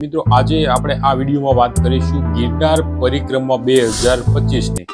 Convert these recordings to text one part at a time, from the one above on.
મિત્રો, આજે આપણે આ વિડીયોમાં વાત કરીશું ગિરનાર પરિક્રમા બે હજાર પચીસની.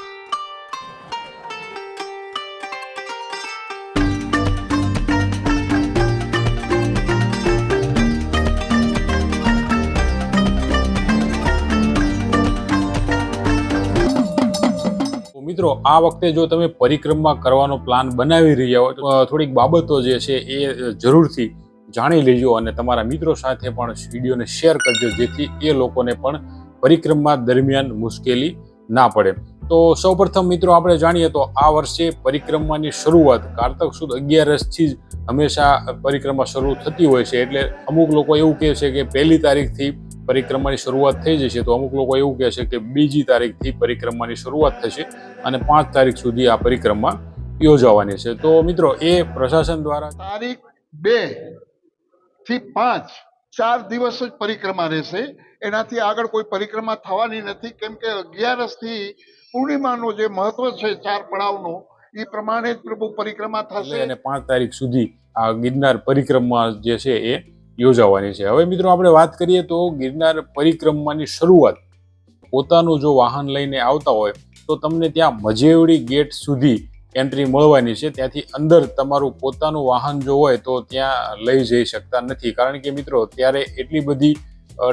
મિત્રો, આ વખતે જો તમે પરિક્રમા કરવાનો પ્લાન બનાવી રહ્યા હો તો થોડીક બાબતો જે છે એ જરૂરથી જાણી લેજો અને તમારા મિત્રો સાથે પણ વિડીયોને શેર કરજો, જેથી એ લોકોને પણ પરિક્રમા દરમિયાન મુશ્કેલી ના પડે. તો સૌપ્રથમ મિત્રો આપણે જાણીએ તો આ વર્ષે પરિક્રમાની શરૂઆત કારતક સુદ અગિયારસથી જ હંમેશા પરિક્રમા શરૂ થતી હોય છે. એટલે અમુક લોકો એવું કહે છે કે પહેલી તારીખથી પરિક્રમાની શરૂઆત થઈ જશે, તો અમુક લોકો એવું કહે છે કે બીજી તારીખથી પરિક્રમાની શરૂઆત થશે અને પાંચ તારીખ સુધી આ પરિક્રમા યોજાવાની છે. તો મિત્રો, એ પ્રશાસન દ્વારા તારીખ બે થી પાંચ ચાર દિવસ જ પરિક્રમા રહેશે. એનાથી આગળ કોઈ પરિક્રમા થવાની નથી. કેમ કે અગિયારસથી પૂર્ણિમાનો જે મહત્વ છે ચાર પડાવનો એ પ્રમાણે જ પ્રભુ પરિક્રમા થશે. અને પાંચ તારીખ સુધી આ ગિરનાર પરિક્રમા જે છે એ યોજાવાની છે. હવે મિત્રો આપણે વાત કરીએ તો ગિરનાર પરિક્રમાની શરૂઆત. પોતાનું જો વાહન લઈને આવતા હોય તો તમને ત્યાં મજેવડી ગેટ સુધી એન્ટ્રી મળવાની છે. ત્યાંથી અંદર તમારું પોતાનું વાહન જો હોય તો ત્યાં લઈ જઈ શકતા નથી. કારણ કે મિત્રો ત્યારે એટલી બધી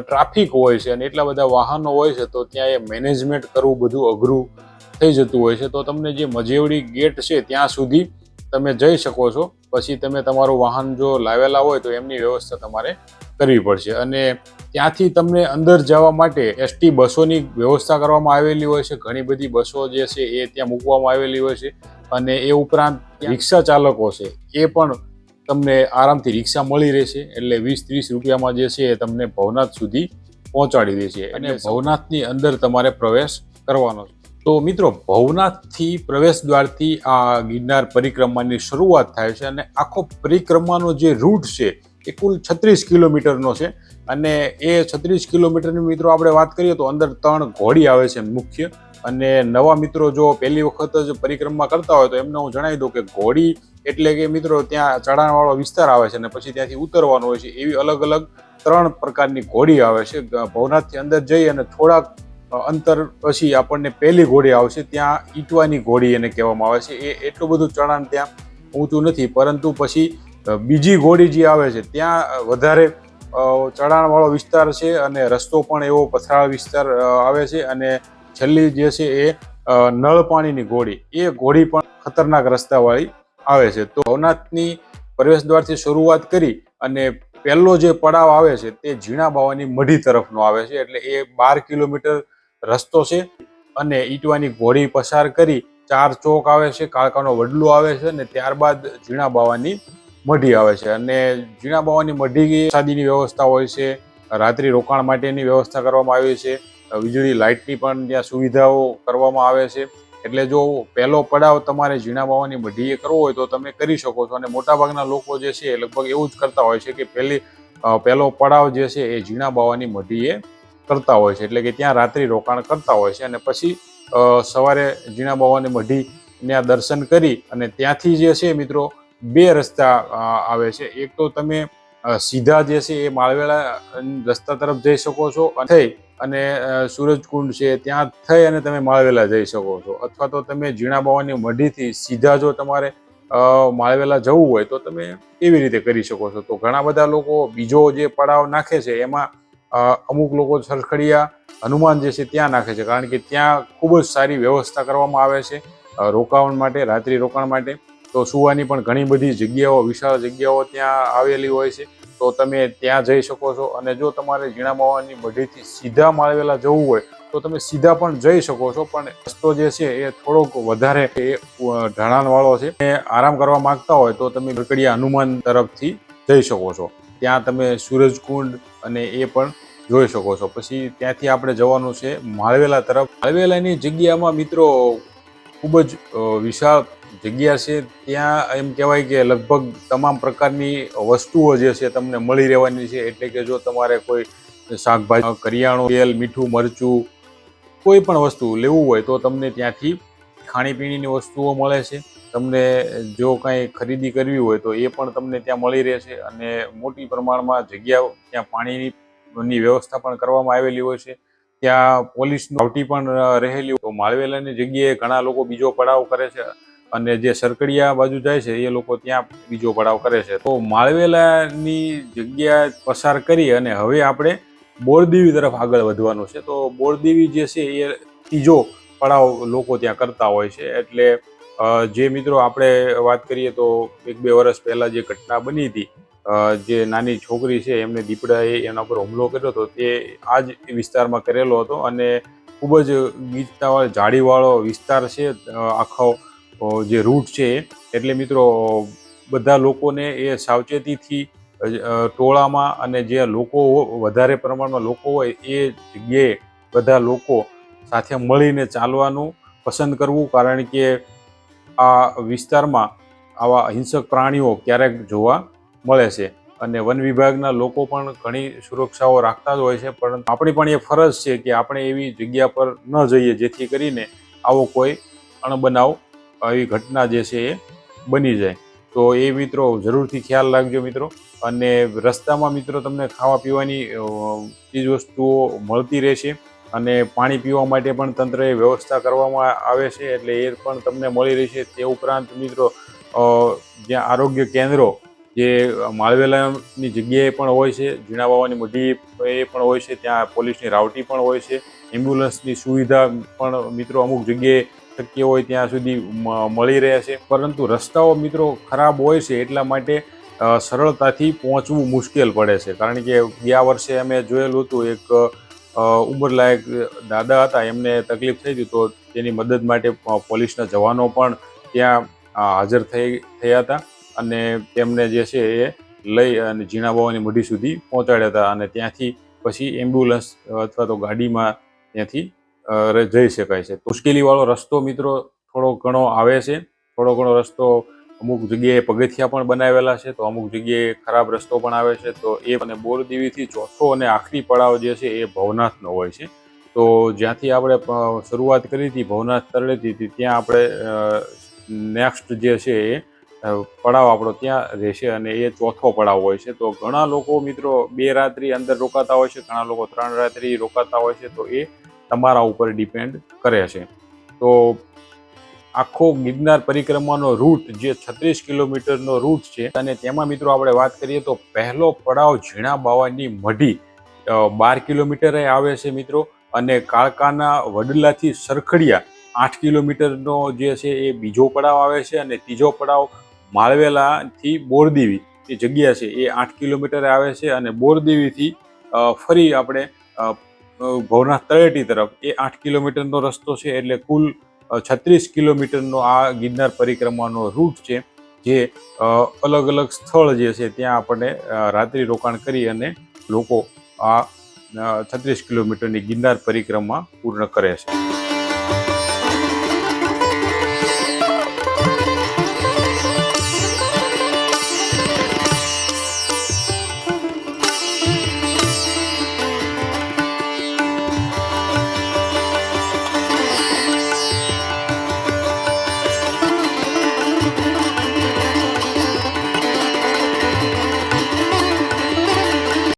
ટ્રાફિક હોય છે અને એટલા બધા વાહનો હોય છે તો ત્યાં એ મેનેજમેન્ટ કરવું બધું અઘરું થઈ જતું હોય છે. તો તમને જે મજેવડી ગેટ છે ત્યાં સુધી તમે જઈ શકો છો. પછી તમે તમારું વાહન જો લાવેલા હોય તો એમની વ્યવસ્થા તમારે કરવી પડશે. અને ત્યાંથી તમને અંદર જવા માટે એસટી બસોની વ્યવસ્થા કરવામાં આવેલી હોય છે. ઘણી બધી બસો જે છે એ ત્યાં મૂકવામાં આવેલી હોય છે. અને એ ઉપરાંત રિક્ષા ચાલકો છે એ પણ તમને આરામથી રિક્ષા મળી રહેશે. એટલે વીસ ત્રીસ રૂપિયામાં જે છે એ તમને ભવનાથ સુધી પહોંચાડી દેશે. અને ભવનાથની અંદર તમારે પ્રવેશ કરવાનો છે. તો મિત્રો, ભવનાથથી પ્રવેશ દ્વારથી આ ગિરનાર પરિક્રમાની શરૂઆત થાય છે અને આખો પરિક્રમાનો જે રૂટ છે એ કુલ છત્રીસ કિલોમીટરનો છે. અને એ છત્રીસ કિલોમીટરની મિત્રો આપણે વાત કરીએ તો અંદર ત્રણ ઘોડી આવે છે મુખ્ય. અને નવા મિત્રો જો પહેલી વખત જ પરિક્રમા કરતા હોય તો એમને હું જણાવી દઉં કે ઘોડી એટલે કે મિત્રો ત્યાં ચઢાણવાળો વિસ્તાર આવે છે અને પછી ત્યાંથી ઉતરવાનું હોય છે એવી અલગ અલગ ત્રણ પ્રકારની ઘોડી આવે છે. ભવનાથથી અંદર જઈ અને થોડાક અંતર પછી આપણને પહેલી ઘોડી આવશે, ત્યાં ઈટવાની ઘોડી એને કહેવામાં આવે છે. એ એટલું બધું ચણાણ ત્યાં ઊંચું નથી, પરંતુ પછી બીજી ઘોડી જે આવે છે, ત્યાં વધારે ચઢાણવાળો વિસ્તાર છે અને રસ્તો પણ એવો પથરાળ વિસ્તાર આવે છે અને છેલ્લી જે છે એ નળ પાણીની ઘોડી. એ ઘોડી પણ ખતરનાક રસ્તાવાળી આવે છે. તો ભવનાથની પ્રવેશ દ્વારથી શરૂઆત કરી અને પહેલો જે પડાવ આવે છે, તે ઝીણા બાવાની મઢી તરફનો આવે છે. એટલે એ બાર કિલોમીટર રસ્તો છે અને ઈટવાની ઘોડી પસાર કરી ચાર ચોક આવે છે, કાળકાનો વડલો આવે છે અને ત્યારબાદ ઝીણા બાવાની મઢી આવે છે. અને ઝીણા બાવાની મઢી સાદીની વ્યવસ્થા હોય છે, રાત્રિ રોકાણ માટેની વ્યવસ્થા કરવામાં આવી છે, વીજળી, લાઇટની પણ ત્યાં સુવિધાઓ કરવામાં આવે છે. એટલે જો પહેલો પડાવ તમારે ઝીણા બાવાની મઢીએ કરવો હોય તો તમે કરી શકો છો. અને મોટાભાગના લોકો જે છે લગભગ એવું જ કરતા હોય છે કે પહેલી પહેલો પડાવ જે છે એ ઝીણા બાવાની મઢીએ કરતા હોય છે. એટલે કે ત્યાં રાત્રિ રોકાણ કરતા હોય છે અને પછી સવારે ઝીણા બાવાની મઢી ત્યાં દર્શન કરી અને ત્યાંથી જે છે મિત્રો, બે રસ્તા આવે છે. એક તો તમે સીધા જે છે એ માળવેલા રસ્તા તરફ જઈ શકો છો થઈ અને સૂરજકુંડ છે ત્યાં થઈ અને તમે માળવેલા જઈ શકો છો. અથવા તો તમે ઝીણા બાવાની મઢીથી સીધા જો તમારે માળવેલા જવું હોય તો તમે એવી રીતે કરી શકો છો. તો ઘણા બધા લોકો બીજો જે પડાવ નાખે છે એમાં અમુક લોકો સરખડિયા હનુમાન જે છે ત્યાં નાખે છે. કારણ કે ત્યાં ખૂબ જ સારી વ્યવસ્થા કરવામાં આવે છે રોકાણ માટે, રાત્રિ રોકાણ માટે. તો સુવાની પણ ઘણી બધી જગ્યાઓ, વિશાળ જગ્યાઓ ત્યાં આવેલી હોય છે. તો તમે ત્યાં જઈ શકો છો અને જો તમારે ઝીણા માવાની મઢીથી સીધા માળવેલા જવું હોય, તો તમે સીધા પણ જઈ શકો છો. પણ રસ્તો જે છે એ થોડોક વધારે એ ઢાણાણવાળો છે. એ આરામ કરવા માંગતા હોય તો તમે રકડિયા હનુમાન તરફથી જઈ શકો છો. ત્યાં તમે સૂરજકુંડ અને એ પણ જોઈ શકો છો. પછી ત્યાંથી આપણે જવાનું છે માળવેલા તરફ. માળવેલાની જગ્યામાં મિત્રો ખૂબ જ વિશાળ જગ્યા છે. ત્યાં એમ કહેવાય કે લગભગ તમામ પ્રકારની વસ્તુઓ જે છે તમને મળી રહેવાની છે. એટલે કે જો તમારે કોઈ શાકભાજી, કરિયાણું, તેલ, મીઠું, મરચું, કોઈ પણ વસ્તુ લેવું હોય તો તમને ત્યાંથી ખાણીપીણીની વસ્તુઓ મળે છે. તમને જો કાંઈ ખરીદી કરવી હોય તો એ પણ તમને ત્યાં મળી રહેશે. અને મોટી પ્રમાણમાં જગ્યાઓ, ત્યાં પાણીની ની વ્યવસ્થા પણ કરવામાં આવેલી હોય છે. ત્યાં પોલીસની આવટી પણ રહેલી માળવેલાની જગ્યાએ ઘણા લોકો બીજો પડાવ કરે છે. અને જે સરકડિયા બાજુ જાય છે, એ લોકો ત્યાં બીજો પડાવ કરે છે. તો માળવેલાની જગ્યા પસાર કરી અને હવે આપણે બોરદેવી તરફ આગળ વધવાનું છે. તો બોરદેવી જે છે, એ ત્રીજો પડાવ લોકો ત્યાં કરતા હોય છે. એટલે જે મિત્રો આપણે વાત કરીએ તો એક બે વર્ષ પહેલા જે ઘટના બની હતી જે નાની છોકરી છે, એમને દીપડાએ એના પર હુમલો કર્યો હતો, તે આ જ વિસ્તારમાં કરેલો હતો અને ખૂબ જ ગીચતાવાળો, જાળીવાળો વિસ્તાર છે આખો જે રૂટ છે. એટલે મિત્રો, બધા લોકોને એ સાવચેતીથી ટોળામાં અને જે લોકો વધારે પ્રમાણમાં લોકો હોય, એ જગ્યાએ બધા લોકો સાથે મળીને ચાલવાનું પસંદ કરવું. કારણ કે આ વિસ્તારમાં આવા હિંસક પ્રાણીઓ ક્યારેક જોવા મળે છે. અને વન વિભાગના લોકો પણ ઘણી સુરક્ષાઓ રાખતા જ હોય છે, પરંતુ આપણી પણ એ ફરજ છે કે આપણે એવી જગ્યા પર ન જઈએ, જેથી કરીને આવો કોઈ અણબનાવ, આવી ઘટના જે છે એ બની જાય. તો એ મિત્રો જરૂરથી ખ્યાલ રાખજો મિત્રો. અને રસ્તામાં મિત્રો તમને ખાવા પીવાની ચીજવસ્તુઓ ચીજ વસ્તુઓ મળતી રહેશે. અને પાણી પીવા માટે પણ તંત્રએ વ્યવસ્થા કરવામાં આવે છે, એટલે એ પણ તમને મળી રહેશે. તે ઉપરાંત મિત્રો જ્યાં આરોગ્ય કેન્દ્રો જે માળવેલાની જગ્યાએ પણ હોય છે, ઝીણા બાવાની મઢી એ પણ હોય છે, ત્યાં પોલીસની રાવટી પણ હોય છે, એમ્બ્યુલન્સની સુવિધા પણ મિત્રો અમુક જગ્યાએ શક્ય હોય ત્યાં સુધી મળી રહે છે. પરંતુ રસ્તાઓ મિત્રો ખરાબ હોય છે એટલા માટે સરળતાથી પહોંચવું મુશ્કેલ પડે છે. કારણ કે ગયા વર્ષે અમે જોયેલું હતું, એક ઉંમરલાયક દાદા હતા, એમને તકલીફ થઈ હતી તો તેની મદદ માટે પોલીસના જવાનો પણ ત્યાં હાજર થઈ, થયા હતા. અને તેમને જે છે એ લઈ અને ઝીણા બાવાની મઢી સુધી પહોંચાડ્યા હતા અને ત્યાંથી પછી એમ્બ્યુલન્સ અથવા તો ગાડીમાં ત્યાંથી જઈ શકાય છે. મુશ્કેલીવાળો રસ્તો મિત્રો થોડો ઘણો આવે છે. થોડો ઘણો રસ્તો અમુક જગ્યાએ પગથિયા પણ બનાવેલા છે, તો અમુક જગ્યાએ ખરાબ રસ્તો પણ આવે છે. તો એ અને બોરદેવીથી ચોથો અને આખરી પડાવ જે છે એ ભવનાથનો હોય છે. તો જ્યાંથી આપણે શરૂઆત કરી હતી ભવનાથ તળેટીથી ત્યાં આપણે નેક્સ્ટ જે છે એ પડાવ આપણો ત્યાં રહેશે અને એ ચોથો પડાવ હોય છે. તો ઘણા લોકો મિત્રો બે રાત્રિ અંદર રોકાતા હોય છે, ઘણા લોકો ત્રણ રાત્રિ રોકાતા હોય છે. તો એ તમારા ઉપર ડિપેન્ડ કરે છે. તો આખો ગિરનાર પરિક્રમાનો રૂટ જે છત્રીસ કિલોમીટરનો રૂટ છે અને તેમાં મિત્રો આપણે વાત કરીએ તો પહેલો પડાવ ઝીણા બાવાની મઢી બાર કિલોમીટરે આવે છે મિત્રો. અને કાળકાના વડલાથી સરખડિયા આઠ કિલોમીટરનો જે છે એ બીજો પડાવ આવે છે અને ત્રીજો પડાવ માળવેલાથી બોરદેવી એ જગ્યા છે એ આઠ કિલોમીટરે આવે છે અને બોરદેવીથી ફરી આપણે ભવનાથ તળેટી તરફ એ આઠ કિલોમીટરનો રસ્તો છે એટલે કુલ છત્રીસ કિલોમીટરનો આ ગિરનાર પરિક્રમાનો રૂટ છે જે અલગ અલગ સ્થળ જે છે ત્યાં આપણને રાત્રિ રોકાણ કરી અને લોકો આ છત્રીસ કિલોમીટરની ગિરનાર પરિક્રમા પૂર્ણ કરે છે.